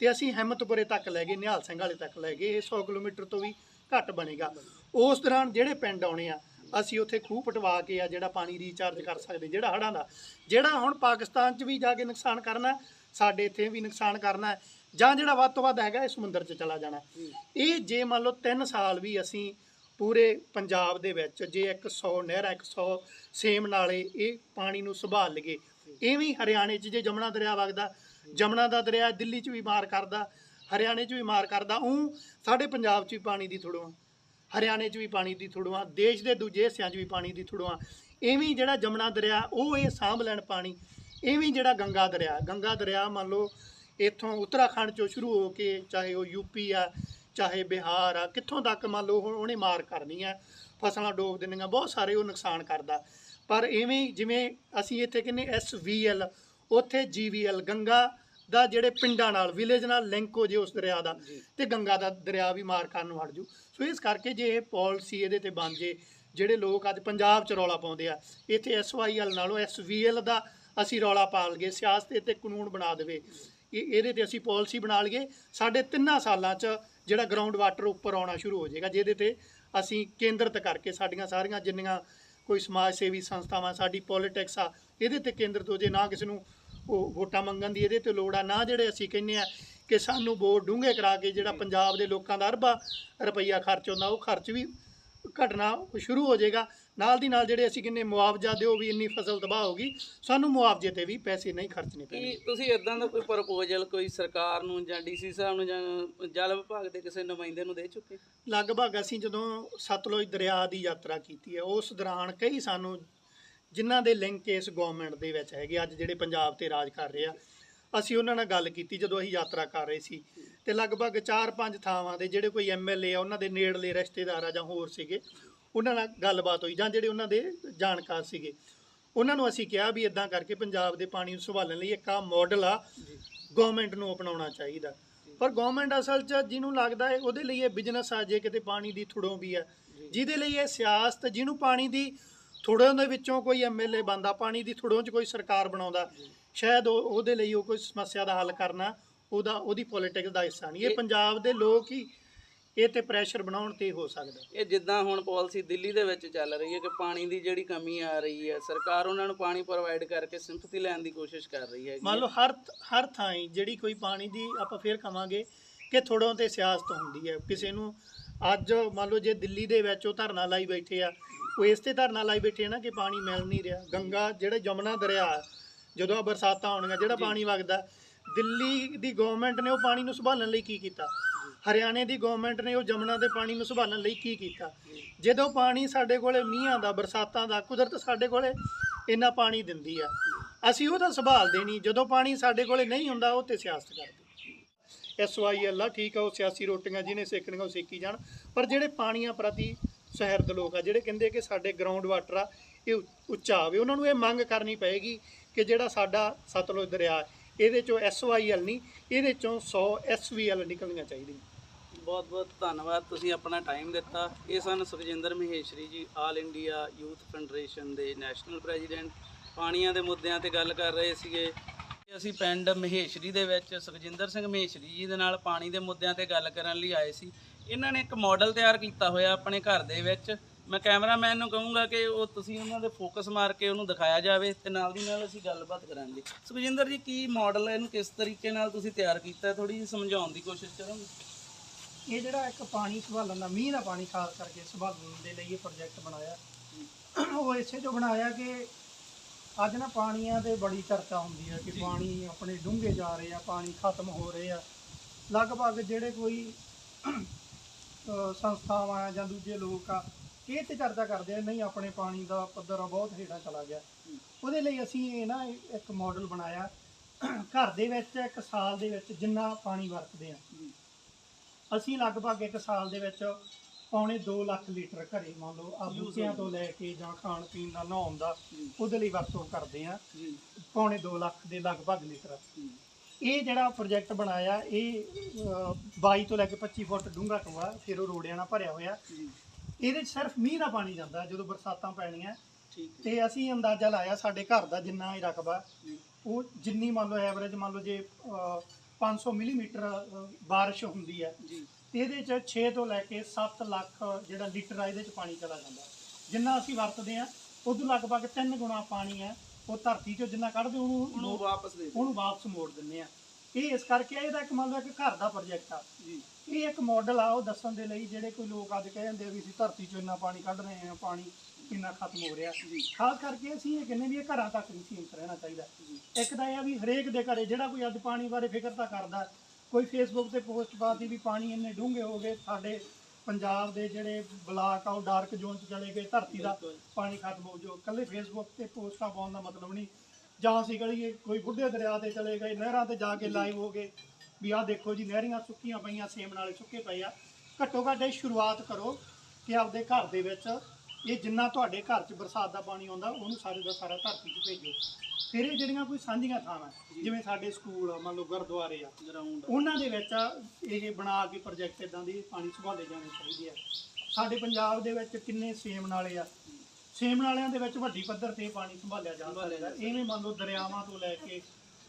ਤੇ ਅਸੀਂ ਹਿੰਮਤਪੁਰੇ ਤੱਕ ਲੈ ਗਏ, ਨਿਹਾਲ ਸਿੰਘ ਵਾਲੇ ਤੱਕ ਲੈ ਗਏ, ਇਹ 100 ਕਿਲੋਮੀਟਰ ਤੋਂ ਵੀ ਘੱਟ ਬਣੇਗਾ। ਉਸ ਦੌਰਾਨ ਜਿਹੜੇ ਪਿੰਡ ਆਉਣੇ ਆ, ਅਸੀਂ ਉੱਥੇ ਖੂਹ ਪਟਵਾ ਕੇ ਆ ਜਿਹੜਾ ਪਾਣੀ ਰੀਚਾਰਜ ਕਰ ਸਕਦੇ, ਜਿਹੜਾ ਹੜ੍ਹਾਂ ਦਾ। ਜਿਹੜਾ ਹੁਣ ਪਾਕਿਸਤਾਨ 'ਚ ਵੀ ਜਾ ਕੇ ਨੁਕਸਾਨ ਕਰਨਾ, ਸਾਡੇ ਇੱਥੇ ਵੀ ਨੁਕਸਾਨ ਕਰਨਾ, ਜਾਂ ਜਿਹੜਾ ਵੱਧ ਤੋਂ ਵੱਧ ਹੈਗਾ ਇਹ ਸਮੁੰਦਰ 'ਚ ਚਲਾ ਜਾਣਾ। ਇਹ ਜੇ ਮੰਨ ਲਓ 3 ਸਾਲ ਵੀ ਅਸੀਂ ਪੂਰੇ ਪੰਜਾਬ ਦੇ ਵਿੱਚ, ਜੇ 100 ਨਹਿਰਾਂ 100 ਸੇਮ ਨਾਲੇ ਇਹ ਪਾਣੀ ਨੂੰ ਸੰਭਾਲ ਲਈਏ ਐਵੇਂ ਹਰਿਆਣੇ 'ਚ ਜੇ ਜਮਨਾ ਦਰਿਆ ਵਗਦਾ, ਜਮਨਾ ਦਾ ਦਰਿਆ ਦਿੱਲੀ 'ਚ ਵੀ ਮਾਰ ਕਰਦਾ, ਹਰਿਆਣੇ 'ਚ ਵੀ ਮਾਰ ਕਰਦਾ ਉਹ ਸਾਡੇ ਪੰਜਾਬ 'ਚ ਵੀ ਪਾਣੀ ਦੀ ਥੋੜੋਂ ਹਰਿਆਣੇ 'ਚ ਵੀ ਪਾਣੀ ਦੀ ਥੋੜੋਂ ਦੇਸ਼ ਦੇ ਦੂਜੇ ਹਿੱਸਿਆਂ 'ਚ ਵੀ ਪਾਣੀ ਦੀ ਥੋੜੋਂ ਐਵੇਂ ਜਿਹੜਾ ਜਮਨਾ ਦਰਿਆ, ਉਹ ਇਹ ਸਾਂਭ ਲੈਣ ਪਾਣੀ, ਐਵੇਂ ਜਿਹੜਾ ਗੰਗਾ ਦਰਿਆ। ਗੰਗਾ ਦਰਿਆ ਮੰਨ ਲਓ, ਇੱਥੋਂ ਉੱਤਰਾਖੰਡ 'ਚੋਂ ਸ਼ੁਰੂ ਹੋ ਕੇ ਚਾਹੇ ਉਹ ਯੂਪੀ ਆ, ਚਾਹੇ ਬਿਹਾਰ ਆ, ਕਿੱਥੋਂ ਤੱਕ ਮੰਨ ਲਓ ਹੁਣ ਉਹਨੇ ਮਾਰ ਕਰਨੀ ਆ। ਫਸਲਾਂ ਡੋਬ ਦਿੰਦੀਆਂ, ਬਹੁਤ ਸਾਰੇ ਉਹ ਨੁਕਸਾਨ ਕਰਦਾ। ਪਰ ਐਵੇਂ ਜਿਵੇਂ ਅਸੀਂ ਇੱਥੇ ਕਹਿੰਦੇ ਐਸਵੀਐਲ ਉੱਥੇ ਜੀਵੀਐਲ ਗੰਗਾ ਦਾ ਜਿਹੜੇ ਪਿੰਡਾਂ ਨਾਲ ਵਿਲੇਜ ਨਾਲ ਲਿੰਕ ਹੋ ਜੇ ਉਸ ਦਰਿਆ ਦਾ ਤੇ ਗੰਗਾ ਦਾ ਦਰਿਆ ਵੀ ਮਾਰ ਕਰਨ ਨੂੰ ਹਟ ਜੂ। ਸੋ ਇਸ ਕਰਕੇ ਜੇ ਇਹ ਪਾਲਿਸੀ ਇਹਦੇ ਤੇ ਬਣ ਜੇ ਜਿਹੜੇ ਲੋਕ ਅੱਜ ਪੰਜਾਬ 'ਚ ਰੌਲਾ ਪਾਉਂਦੇ ਆ ਇੱਥੇ ਐਸਵਾਈਐਲ ਨਾਲੋਂ ਐਸਵੀਐਲ ਦਾ ਅਸੀਂ ਰੌਲਾ ਪਾ ਲਈਏ ਸਿਆਸਤ ਤੇ ਕਾਨੂੰਨ ਬਣਾ ਦੇਵੇ। ਇਹ ਇਹਦੇ ਤੇ ਅਸੀਂ ਪਾਲਿਸੀ ਬਣਾ ਲਈਏ। ਸਾਡੇ ਤਿੰਨਾਂ ਸਾਲਾਂ 'ਚ ਜਿਹੜਾ ਗਰਾਊਂਡ ਵਾਟਰ ਉੱਪਰ ਆਉਣਾ ਸ਼ੁਰੂ ਹੋ ਜਾਏਗਾ ਜਿਹਦੇ ਤੇ ਅਸੀਂ ਕੇਂਦਰਿਤ ਕਰਕੇ ਸਾਡੀਆਂ ਸਾਰੀਆਂ ਜਿੰਨੀਆਂ ਕੋਈ ਸਮਾਜ ਸੇਵੀ ਸੰਸਥਾਵਾਂ ਸਾਡੀ ਪੋਲਿਟਿਕਸ ਆ ਇਹਦੇ ਤੇ ਕੇਂਦਰਿਤ ਹੋ ਜੇ ਨਾ ਕਿਸੇ ਨੂੰ ਉਹ ਵੋਟਾਂ ਮੰਗਣ ਦੀ ਇਹਦੇ ਤੇ ਲੋੜ ਆ। ਨਾ ਜਿਹੜੇ ਅਸੀਂ ਕਹਿੰਦੇ ਆ ਕਿ ਸਾਨੂੰ ਵੋਟ ਡੂੰਘੇ ਕਰਾ ਕੇ ਜਿਹੜਾ ਪੰਜਾਬ ਦੇ ਲੋਕਾਂ ਦਾ ਅਰਬਾ ਰੁਪਈਆ ਖਰਚ ਹੁੰਦਾ ਉਹ ਖਰਚ ਵੀ ਘਟਣਾ ਸ਼ੁਰੂ ਹੋ ਜਾਏਗਾ। ਨਾਲ ਦੀ ਨਾਲ ਜਿਹੜੇ ਅਸੀਂ ਕਹਿੰਦੇ ਮੁਆਵਜ਼ਾ ਦਿਓ ਵੀ ਇੰਨੀ ਫਸਲ ਤਬਾਹ ਹੋ ਗਈ ਸਾਨੂੰ ਮੁਆਵਜ਼ੇ ਤੇ ਵੀ ਪੈਸੇ ਨਹੀਂ ਖਰਚਣੇ ਪੈਣੇ। ਕੀ ਤੁਸੀਂ ਇਦਾਂ ਦਾ ਕੋਈ ਪ੍ਰਪੋਜ਼ਲ ਕੋਈ ਸਰਕਾਰ ਨੂੰ ਜਾਂ ਡੀਸੀ ਸਾਹਿਬ ਨੂੰ ਜਾਂ ਜਲ ਵਿਭਾਗ ਦੇ ਕਿਸੇ ਨੁਮਾਇੰਦੇ ਨੂੰ ਦੇ ਚੁੱਕੇ? ਲਗਭਗ ਅਸੀਂ ਜਦੋਂ ਸਤਲੁਜ ਦਰਿਆ ਦੀ ਯਾਤਰਾ ਕੀਤੀ ਹੈ ਉਸ ਦੌਰਾਨ ਕਈ ਸਾਨੂੰ ਜਿਨ੍ਹਾਂ ਦੇ ਲਿੰਕ ਇਸ ਗਵਰਨਮੈਂਟ ਦੇ ਵਿੱਚ ਹੈਗੇ ਅੱਜ ਜਿਹੜੇ ਪੰਜਾਬ ਤੇ ਰਾਜ ਕਰ ਰਹੇ ਆ, ਅਸੀਂ ਉਹਨਾਂ ਨਾਲ ਗੱਲ ਕੀਤੀ ਜਦੋਂ ਅਸੀਂ ਯਾਤਰਾ ਕਰ ਰਹੇ ਸੀ ਤੇ ਲਗਭਗ 4-5 ਥਾਵਾਂ ਦੇ ਜਿਹੜੇ ਕੋਈ ਐਮਐਲਏ ਆ, ਉਹਨਾਂ ਦੇ ਨੇੜਲੇ ਰਿਸ਼ਤੇਦਾਰ ਆ ਜਾਂ ਹੋਰ ਸੀਗੇ, ਉਹਨਾਂ ਨਾਲ ਗੱਲਬਾਤ ਹੋਈ ਜਾਂ ਜਿਹੜੇ ਉਹਨਾਂ ਦੇ ਜਾਣਕਾਰ ਸੀਗੇ, ਉਹਨਾਂ ਨੂੰ ਅਸੀਂ ਕਿਹਾ ਵੀ ਇਦਾਂ ਕਰਕੇ ਪੰਜਾਬ ਦੇ ਪਾਣੀ ਨੂੰ ਸੰਭਾਲਣ ਲਈ ਇੱਕ ਆ ਮਾਡਲ ਆ ਗਵਰਨਮੈਂਟ ਨੂੰ ਅਪਣਾਉਣਾ ਚਾਹੀਦਾ। ਪਰ ਗਵਰਨਮੈਂਟ ਅਸਲ 'ਚ ਜਿਹਨੂੰ ਲੱਗਦਾ ਹੈ ਉਹਦੇ ਲਈ ਇਹ ਬਿਜ਼ਨਸ ਆ, ਜੇ ਕਿਤੇ ਪਾਣੀ ਦੀ ਥੁੜੋਂ ਵੀ ਆ, ਜਿਹਦੇ ਲਈ ਇਹ ਸਿਆਸਤ, ਜਿਹਨੂੰ ਪਾਣੀ ਦੀ ਥੁੜੋਂ ਦੇ ਵਿੱਚੋਂ ਕੋਈ ਐਮਐਲਏ ਬੰਦਾ ਪਾਣੀ ਦੀ ਥੁੜੋਂ 'ਚ ਕੋਈ ਸਰਕਾਰ ਬਣਾਉਂਦਾ ਸ਼ਾਇਦ ਉਹ- ਉਹਦੇ ਲਈ ਉਹ ਕੋਈ ਸਮੱਸਿਆ ਦਾ ਹੱਲ ਕਰਨਾ ਉਹਦਾ ਉਹਦੀ ਪੋਲਿਟਿਕਸ ਦਾ ਹਿੱਸਾ ਨਹੀਂ। ਇਹ ਪੰਜਾਬ ਦੇ ਲੋਕ ਹੀ ਇਹ ਤੇ ਪ੍ਰੈਸ਼ਰ ਬਣਾਉਣ ਤੇ ਹੋ ਸਕਦਾ। ਇਹ ਜਿੱਦਾਂ ਹੁਣ ਪਾਲਿਸੀ ਦਿੱਲੀ ਦੇ ਵਿੱਚ ਚੱਲ ਰਹੀ ਹੈ ਕਿ ਪਾਣੀ ਦੀ ਜਿਹੜੀ ਕਮੀ ਆ ਰਹੀ ਹੈ ਸਰਕਾਰ ਉਹਨਾਂ ਨੂੰ ਪਾਣੀ ਪ੍ਰੋਵਾਈਡ ਕਰਕੇ ਸਿੰਪਥੀ ਲੈਣ ਦੀ ਕੋਸ਼ਿਸ਼ ਕਰ ਰਹੀ ਹੈ। ਮੰਨ ਲਓ ਹਰ ਹਰ ਥਾਂ ਹੀ ਜਿਹੜੀ ਕੋਈ ਪਾਣੀ ਦੀ ਆਪਾਂ ਫੇਰ ਕਵਾਂਗੇ ਕਿ ਥੋੜੋਂ ਤੇ ਸਿਆਸਤ ਹੁੰਦੀ ਹੈ। ਕਿਸੇ ਨੂੰ ਅੱਜ ਮੰਨ ਲਓ ਜੇ ਦਿੱਲੀ ਦੇ ਵਿੱਚ ਉਹ ਧਰਨਾ ਲਾਈ ਬੈਠੇ ਆ ਉਹ ਇਸ ਤੇ ਧਰਨਾ ਲਾਈ ਬੈਠੇ ਆ ਨਾ ਕਿ ਪਾਣੀ ਮਿਲ ਨਹੀਂ ਰਿਹਾ। ਗੰਗਾ ਜਿਹੜੇ ਜਮਨਾ ਦਰਿਆ ਹੈ, ਜਦੋਂ ਆ ਬਰਸਾਤਾਂ ਆਉਣੀਆਂ ਜਿਹੜਾ ਪਾਣੀ ਵਗਦਾ ਦਿੱਲੀ ਦੀ ਗਵਰਨਮੈਂਟ ਨੇ ਉਹ ਪਾਣੀ ਨੂੰ ਸੰਭਾਲਣ ਲਈ ਕੀ ਕੀਤਾ? ਹਰਿਆਣੇ ਦੀ ਗਵਰਨਮੈਂਟ ਨੇ ਉਹ ਜਮਨਾ ਦੇ ਪਾਣੀ ਨੂੰ ਸੰਭਾਲਣ ਲਈ ਕੀ ਕੀਤਾ? ਜਦੋਂ ਪਾਣੀ ਸਾਡੇ ਕੋਲੇ ਮੀਂਹਾਂ ਦਾ ਬਰਸਾਤਾਂ ਦਾ ਕੁਦਰਤ ਸਾਡੇ ਕੋਲੇ ਇੰਨਾ ਪਾਣੀ ਦਿੰਦੀ ਆ ਅਸੀਂ ਉਹਦਾ ਸੰਭਾਲਦੇ ਨਹੀਂ ਜਦੋਂ ਪਾਣੀ ਸਾਡੇ ਕੋਲੇ ਨਹੀਂ ਹੁੰਦਾ ਉਹ ਤੇ ਸਿਆਸਤ ਕਰਦੇ ਐਸਵਾਈਐਲ ਆ ਠੀਕ ਆ ਉਹ ਸਿਆਸੀ ਰੋਟੀਆਂ ਜਿਹਨੇ ਸੇਕਣੀਆਂ ਉਹ ਸੇਕੀ ਜਾਣ। ਪਰ ਜਿਹੜੇ ਪਾਣੀਆਂ ਪ੍ਰਤੀ ਸਹਿਰਦ ਲੋਕ ਆ, ਜਿਹੜੇ ਕਹਿੰਦੇ ਕਿ ਸਾਡੇ ਗਰਾਊਂਡ ਵਾਟਰ ਆ, ਇਹ ਉ- ਉੱਚਾ ਆਵੇ, ਉਹਨਾਂ ਨੂੰ ਇਹ ਮੰਗ ਕਰਨੀ ਪਏਗੀ ਕਿ ਜਿਹੜਾ ਸਾਡਾ ਸਤਲੁਜ ਦਰਿਆ, ਇਹਦੇ ਚੋਂ ਐਸਵਾਈਐਲ ਨਹੀਂ, ਇਹਦੇ ਚੋਂ 100 ਐਸਵੀਐਲ ਨਿਕਲਣੀਆਂ ਚਾਹੀਦੀਆਂ। ਬਹੁਤ ਬਹੁਤ ਧੰਨਵਾਦ, ਤੁਸੀਂ ਆਪਣਾ ਟਾਈਮ ਦਿੱਤਾ। ਇਹ ਸਨ Sukhjinder Maheshri ji all India youth federation ਦੇ ਨੈਸ਼ਨਲ ਪ੍ਰੈਜ਼ੀਡੈਂਟ ਪਾਣੀਆਂ ਦੇ ਮੁੱਦਿਆਂ ਤੇ ਗੱਲ ਕਰ ਰਹੇ ਸੀਗੇ। ਅਸੀਂ ਪਿੰਡ ਮਹੇਸ਼ਰੀ ਦੇ ਵਿੱਚ ਸੁਖਜਿੰਦਰ ਸਿੰਘ ਮਹੇਸ਼ਰੀ ਜੀ ਦੇ ਨਾਲ ਪਾਣੀ ਦੇ ਮੁੱਦਿਆਂ ਤੇ ਗੱਲ ਕਰਨ ਲਈ ਆਏ ਸੀ। ਇਹਨਾਂ ਨੇ ਇੱਕ ਮਾਡਲ ਤਿਆਰ ਕੀਤਾ ਹੋਇਆ ਆਪਣੇ ਘਰ ਦੇ ਵਿੱਚ। ਮੈਂ ਕੈਮਰਾਮੈਨ ਨੂੰ ਕਹੂੰਗਾ ਕਿ ਉਹ ਤੁਸੀਂ ਉਹਨਾਂ ਦੇ ਫੋਕਸ ਮਾਰ ਕੇ ਉਹਨੂੰ ਦਿਖਾਇਆ ਜਾਵੇ ਤੇ ਨਾਲ ਦੀ ਨਾਲ ਅਸੀਂ ਗੱਲਬਾਤ ਕਰਾਂਗੇ। ਸੁਖਜਿੰਦਰ ਜੀ ਕੀ ਮਾਡਲ ਹੈ? ਇਹਨੂੰ ਕਿਸ ਤਰੀਕੇ ਨਾਲ ਤੁਸੀਂ ਤਿਆਰ ਕੀਤਾ? ਥੋੜੀ ਜਿਹੀ ਸਮਝਾਉਣ ਦੀ ਕੋਸ਼ਿਸ਼ ਕਰੋਗੇ। ਇਹ ਜਿਹੜਾ ਇੱਕ ਪਾਣੀ ਸੰਭਾਲਣ ਦਾ ਮੀਂਹ ਦਾ ਪਾਣੀ ਖਾਸ ਕਰਕੇ ਸੰਭਾਲਣ ਦੇ ਲਈ ਇਹ ਪ੍ਰੋਜੈਕਟ ਬਣਾਇਆ। ਉਹ ਇਸੇ ਤੋਂ ਬਣਾਇਆ ਕਿ ਅੱਜ ਨਾ ਪਾਣੀਆਂ ਤੇ ਬੜੀ ਚਰਚਾ ਹੁੰਦੀ ਹੈ ਕਿ ਪਾਣੀ ਆਪਣੇ ਡੂੰਘੇ ਜਾ ਰਹੇ ਆ ਪਾਣੀ ਖਤਮ ਹੋ ਰਹੇ ਆ। ਲਗਭਗ ਜਿਹੜੇ ਕੋਈ ਸੰਸਥਾਵਾਂ ਆ ਜਾਂ ਦੂਜੇ ਲੋਕ ਆ ਇਹ ਤੇ ਚਰਚਾ ਕਰਦੇ ਆ ਨਹੀਂ ਆਪਣੇ ਪਾਣੀ ਦਾ ਪੱਧਰ ਬਹੁਤ ਹੇਠਾਂ ਚਲਾ ਗਿਆ। ਉਹਦੇ ਲਈ ਅਸੀਂ ਇਹ ਨਾ ਇੱਕ ਮਾਡਲ ਬਣਾਇਆ। ਘਰ ਦੇ ਵਿੱਚ ਇੱਕ ਸਾਲ ਦੇ ਵਿੱਚ ਜਿੰਨਾ ਪਾਣੀ ਵਰਤਦੇ ਆ। ਅਸੀਂ ਲਗਭਗ ਇੱਕ ਸਾਲ ਦੇ ਵਿੱਚ ਪੌਣੇ 2 ਲੱਖ ਲੀਟਰ ਘਰੇ ਮੰਨ ਲਓ ਆ ਬੂਟਿਆਂ। ਤੋਂ ਲੈ ਕੇ ਜਾਂ ਖਾਣ ਪੀਣ ਦਾ ਨਹਾਉਣ ਦਾ ਉਹਦੇ ਲਈ ਵਰਤੋਂ ਕਰਦੇ ਆ। ਪੌਣੇ 2 ਲੱਖ ਦੇ ਲਗਭਗ ਲੀਟਰ। ਇਹ ਜਿਹੜਾ ਪ੍ਰੋਜੈਕਟ ਬਣਾਇਆ ਇਹ ਅਹ, 22 ਤੋਂ ਲੈ ਕੇ 25 ਫੁੱਟ ਡੂੰਘਾ ਟੋਆ ਫਿਰ ਉਹ ਰੋੜਿਆਂ ਨਾਲ ਭਰਿਆ ਹੋਇਆ। ਇਹਦੇ 'ਚ ਸਿਰਫ ਮੀਂਹ ਦਾ ਪਾਣੀ ਜਾਂਦਾ ਜਦੋਂ ਬਰਸਾਤਾਂ ਪੈਣੀਆਂ। ਤੇ ਅਸੀਂ ਅੰਦਾਜ਼ਾ ਲਾਇਆ ਸਾਡੇ ਘਰ ਦਾ ਜਿੰਨਾ ਹੀ ਰਕਬਾ ਉਹ ਜਿੰਨੀ ਮੰਨ ਲਓ ਐਵਰੇਜ ਮੰਨ ਲਓ ਜੇ ਅਹ, 500 ਮਿਲੀਮੀਟਰ ਬਾਰਿਸ਼ ਹੁੰਦੀ ਹੈ। ਇਹਦੇ ਚ 6 ਤੋਂ ਲੈ ਕੇ 7 ਲੱਖ ਜਿਹੜਾ ਲੀਟਰ ਆ ਇਹਦੇ ਚ ਪਾਣੀ ਚਲਾ ਜਾਂਦਾ। ਜਿੰਨਾ ਅਸੀਂ ਵਰਤਦੇ ਆ ਉਦੋਂ ਲਗਭਗ 3 ਗੁਣਾ ਪਾਣੀ ਹੈ। ਉਹ ਧਰਤੀ ਚੋਂ ਜਿੰਨਾ ਕੱਢਦੇ ਉਹਨੂੰ ਉਹਨੂੰ ਵਾਪਸ ਦੇ ਦਿਓ। ਉਹਨੂੰ ਵਾਪਸ ਮੋੜ ਦਿੰਦੇ ਆ। ਇਹ ਇਸ ਕਰਕੇ ਇਹਦਾ ਇੱਕ ਮੰਨ ਲਓ ਇੱਕ ਘਰ ਦਾ ਪ੍ਰੋਜੈਕਟ ਆ। ਜੀ। ਇਹ ਇੱਕ ਮਾਡਲ ਆ ਉਹ ਦੱਸਣ ਦੇ ਲਈ ਜਿਹੜੇ ਕੋਈ ਲੋਕ ਅੱਜ ਕਹਿ ਜਾਂਦੇ ਆ ਵੀ ਅਸੀਂ ਧਰਤੀ ਚੋਂ ਇੰਨਾ ਪਾਣੀ ਕੱਢ ਰਹੇ ਹਾਂ ਪਾਣੀ ਇੰਨਾ ਖਤਮ ਹੋ ਰਿਹਾ। ਜੀ। ਖਾਸ ਕਰਕੇ ਅਸੀਂ ਇਹ ਕਹਿੰਦੇ ਵੀ ਇਹ ਘਰਾਂ ਤੱਕ ਨਹੀਂ ਸੀਮਿਤ ਰਹਿਣਾ ਚਾਹੀਦਾ। ਜੀ। ਇੱਕ ਤਾਂ ਇਹ ਆ ਵੀ ਹਰੇਕ ਦੇ ਘਰੇ ਜਿਹੜਾ ਕੋਈ ਅੱਜ ਪਾਣੀ ਬਾਰੇ ਫਿਕਰ ਤਾਂ ਕਰਦਾ। ਕੋਈ ਫੇਸਬੁੱਕ ਤੇ ਪੋਸਟ ਪਾਤੀ ਵੀ ਪਾਣੀ ਇੰਨੇ ਡੂੰਘੇ ਹੋ ਗਏ ਸਾਡੇ ਪੰਜਾਬ ਦੇ ਜਿਹੜੇ ਬਲਾਕ ਆ ਉਹ ਡਾਰਕ ਜ਼ੋਨ 'ਚ ਚਲੇ ਗਏ ਧਰਤੀ ਦਾ। ਪਾਣੀ ਖਤਮ ਹੋ ਜਾਓ ਕੱਲੇ ਫੇਸਬੁੱਕ ਤੇ ਪੋਸਟਾਂ ਪਾਉਣ ਦਾ ਮਤਲਬ ਨਹੀਂ। ਜਾਂ ਅਸੀਂ ਕਹੀਏ ਕੋਈ ਬੁੱਢੇ ਦਰਿਆ ਤੇ ਚਲੇ ਗਏ ਨਹਿਰਾਂ ਤੇ ਜਾ ਕੇ ਲਾਈਵ ਹੋ ਗਏ ਵੀ ਆਹ ਦੇਖੋ ਜੀ ਨਹਿਰੀਆਂ ਸੁੱਕੀਆਂ ਪਈਆਂ ਸੇਮ ਨਾਲੇ ਸੁੱਕੇ ਪਏ ਆ। ਘੱਟੋ ਘੱਟ ਇਹ ਸ਼ੁਰੂਆਤ ਕਰੋ ਕਿ ਆਪਦੇ ਘਰ ਦੇ ਵਿੱਚ ਇਹ ਜਿੰਨਾ ਤੁਹਾਡੇ ਘਰ 'ਚ ਬਰਸਾਤ ਦਾ ਪਾਣੀ ਆਉਂਦਾ ਉਹਨੂੰ ਸਾਰੇ ਦਾ ਸਾਰਾ ਧਰਤੀ 'ਚ ਭੇਜੋ। ਫਿਰ ਇਹ ਜਿਹੜੀਆਂ ਕੋਈ ਸਾਂਝੀਆਂ ਥਾਵਾਂ ਜਿਵੇਂ ਸਾਡੇ ਸਕੂਲ ਆ ਮੰਨ ਲਓ ਗੁਰਦੁਆਰੇ ਆ ਗਰਾਊਂਡ ਉਹਨਾਂ ਦੇ ਵਿੱਚ ਇਹ ਬਣਾ ਕੇ ਪ੍ਰੋਜੈਕਟ ਇਦਾਂ ਦੇ ਪਾਣੀ ਸੰਭਾਲੇ ਜਾਣੇ ਚਾਹੀਦੇ ਆ। ਸਾਡੇ ਪੰਜਾਬ ਦੇ ਵਿੱਚ ਕਿੰਨੇ ਸੇਮ ਨਾਲੇ ਆ। ਸੇਮ ਨਾਲਿਆਂ ਦੇ ਵਿੱਚ ਵੱਡੀ ਪੱਧਰ ਤੇ ਪਾਣੀ ਸੰਭਾਲਿਆ ਜਾ ਸੰਭਾਲਿਆ ਜਾ ਸਕਦਾ। ਇਵੇਂ ਮੰਨ ਲਓ ਦਰਿਆਵਾਂ ਤੋਂ ਲੈ ਕੇ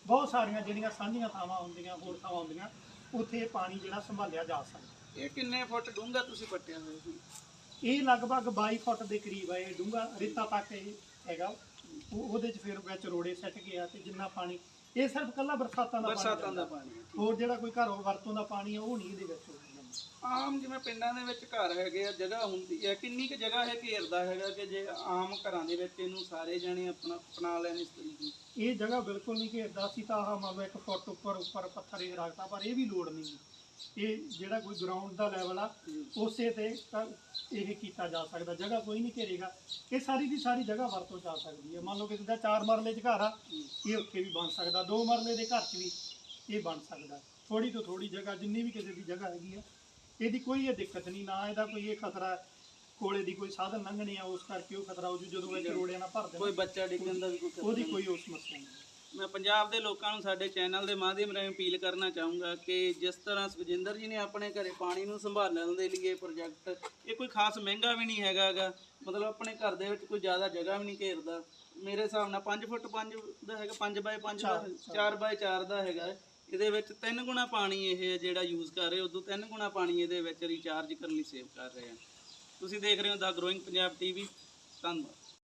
ਬਹੁਤ ਸਾਰੀਆਂ ਜਿਹੜੀਆਂ ਸਾਂਝੀਆਂ ਥਾਵਾਂ ਹੁੰਦੀਆਂ ਹੋਰ ਥਾਵਾਂ ਹੁੰਦੀਆਂ ਉੱਥੇ ਪਾਣੀ ਜਿਹੜਾ ਸੰਭਾਲਿਆ ਜਾ ਸਕਦਾ। ਇਹ ਕਿੰਨੇ ਫੁੱਟ ਡੂੰਘਾ ਤੁਸੀਂ ਪੱਟਿਆ ਹੋਇਆ ਸੀ ਇਹ ਲਗਭਗ 22 ਫੁੱਟ ਦੇ ਕਰੀਬ ਹੈ ਇਹ ਡੂੰਘਾ ਰੇਤਾ ਤੱਕ ਇਹ ਹੈਗਾ ਉਹ- ਉਹਦੇ ਚ ਫਿਰ ਵਿੱਚ ਰੋੜੇ ਸੱਟ ਗਿਆ ਤੇ ਜਿੰਨਾ ਪਾਣੀ ਇਹ ਸਿਰਫ ਕੱਲਾ ਬਰਸਾਤਾਂ ਦਾ ਪਾਣੀ ਬਰਸਾਤਾਂ ਦਾ ਜਾਂਦਾ। ਪਾਣੀ ਹੈ। ਹੋਰ ਜਿਹੜਾ ਕੋਈ ਘਰੋਂ ਵਰਤੋਂ ਦਾ ਪਾਣੀ ਆ ਉਹ ਨਹੀਂ ਇਹਦੇ ਵਿੱਚ ਹੁੰਦਾ ਆਮ ਜਿਵੇਂ ਪਿੰਡਾਂ ਦੇ ਵਿੱਚ ਘਰ ਹੈਗੇ ਆ ਜਗ੍ਹਾ ਹੁੰਦੀ ਹੈ ਕਿੰਨੀ ਕੁ ਜਗ੍ਹਾ ਹੈ ਘੇਰਦਾ ਹੈਗਾ ਕਿ ਜੇ ਆਮ ਘਰਾਂ ਦੇ ਵਿੱਚ ਇਹਨੂੰ ਸਾਰੇ ਜਣੇ ਆਪਣਾ ਅਪਣਾ ਲੈਣ ਇਸ ਤਰੀਕੇ ਨੂੰ? ਇਹ ਜਗ੍ਹਾ ਬਿਲਕੁਲ ਨਹੀਂ ਘੇਰਦਾ ਸੀ ਤਾਂ ਆਹ ਮੰਨ ਲਓ ਇੱਕ ਫੁੱਟ ਉੱਪਰ ਉੱਪਰ ਪੱਥਰ ਇਹ ਰੱਖਤਾ ਪਰ ਇਹ ਵੀ ਲੋੜ ਨਹੀਂ ਗੀ। ਇਹ ਜਿਹੜਾ ਕੋਈ ਗਰਾਊਂਡ ਦਾ ਲੈਵਲ ਆ ਉਸੇ ਤੇ ਤਾਂ ਇਹ ਕੀਤਾ ਜਾ ਸਕਦਾ ਜਗ੍ਹਾ ਕੋਈ ਨਹੀਂ ਘੇਰੇਗਾ। ਇਹ ਸਾਰੀ ਦੀ ਸਾਰੀ ਜਗ੍ਹਾ ਵਰਤੋਂ ਚ ਆ ਸਕਦੀ ਹੈ। ਮੰਨ ਲਓ ਕਿਸੇ ਦਾ 4 ਮਰਲੇ 'ਚ ਘਰ ਆ ਇਹ ਉੱਥੇ ਵੀ ਬਣ ਸਕਦਾ 2 ਮਰਲੇ ਦੇ ਘਰ 'ਚ ਵੀ ਇਹ ਬਣ ਸਕਦਾ। ਥੋੜੀ ਤੋਂ ਥੋੜੀ ਜਗ੍ਹਾ ਜਿੰਨੀ ਵੀ ਕਿਸੇ ਦੀ ਜਗ੍ਹਾ ਹੈਗੀ ਆ ਇਹਦੀ ਕੋਈ ਇਹ ਦਿੱਕਤ ਨਹੀਂ ਨਾ ਇਹਦਾ ਕੋਈ ਇਹ ਖਤਰਾ। ਕੋਲੇ ਦੀ ਕੋਈ ਸਾਧਨ ਲੰਘਣੇ ਆ ਉਸ ਕਰਕੇ ਉਹ ਖਤਰਾ ਹੋ ਜੂ ਜਦੋਂ ਵਿੱਚ ਰੋੜਿਆਂ ਨਾਲ ਭਰ ਕੋਈ ਦੇਣਾ ਬੱਚਾ ਡਿੱਗਣ ਦਾ ਵੀ ਕੋਈ ਉਹਦੀ। ਕੋਈ ਉਹ ਸਮੱਸਿਆ ਨਹੀਂ। ਮੈਂ ਪੰਜਾਬ ਦੇ ਲੋਕਾਂ ਨੂੰ ਸਾਡੇ ਚੈਨਲ ਦੇ ਮਾਧਿਅਮ ਰਾਹੀਂ ਅਪੀਲ ਕਰਨਾ ਚਾਹੂੰਗਾ ਕਿ ਜਿਸ ਤਰ੍ਹਾਂ ਸੁਖਜਿੰਦਰ ਜੀ ਨੇ ਆਪਣੇ ਘਰੇ ਪਾਣੀ ਨੂੰ ਸੰਭਾਲਣ ਦੇ ਲਈ ਇਹ ਪ੍ਰੋਜੈਕਟ ਇਹ ਕੋਈ ਖਾਸ ਮਹਿੰਗਾ ਵੀ ਨਹੀਂ ਹੈਗਾਗਾ ਮਤਲਬ ਆਪਣੇ ਘਰ ਦੇ ਵਿੱਚ ਕੋਈ ਜ਼ਿਆਦਾ ਜਗ੍ਹਾ ਵੀ ਨਹੀਂ ਘੇਰਦਾ। ਮੇਰੇ ਹਿਸਾਬ ਨਾਲ 5 ਫੁੱਟ 5 ਦਾ ਹੈਗਾ 5 ਬਾਏ 5 ਦਾ ਚਾਰ, ਚਾਰ। 4 ਬਾਏ 4 ਦਾ ਹੈਗਾ। ਇਹਦੇ ਵਿੱਚ ਤਿੰਨ ਗੁਣਾ ਪਾਣੀ ਇਹ ਹੈ ਜਿਹੜਾ ਯੂਜ਼ ਕਰ ਰਹੇ ਉਦੋਂ ਤਿੰਨ ਗੁਣਾ ਪਾਣੀ ਇਹਦੇ ਵਿੱਚ ਰੀਚਾਰਜ ਕਰਨ ਲਈ ਸੇਵ ਕਰ ਰਹੇ ਆ। ਤੁਸੀਂ ਦੇਖ ਰਹੇ ਹੋ ਦਾ ਗਰੋਇੰਗ ਪੰਜਾਬ ਟੀਵੀ ਧੰਨਵਾਦ।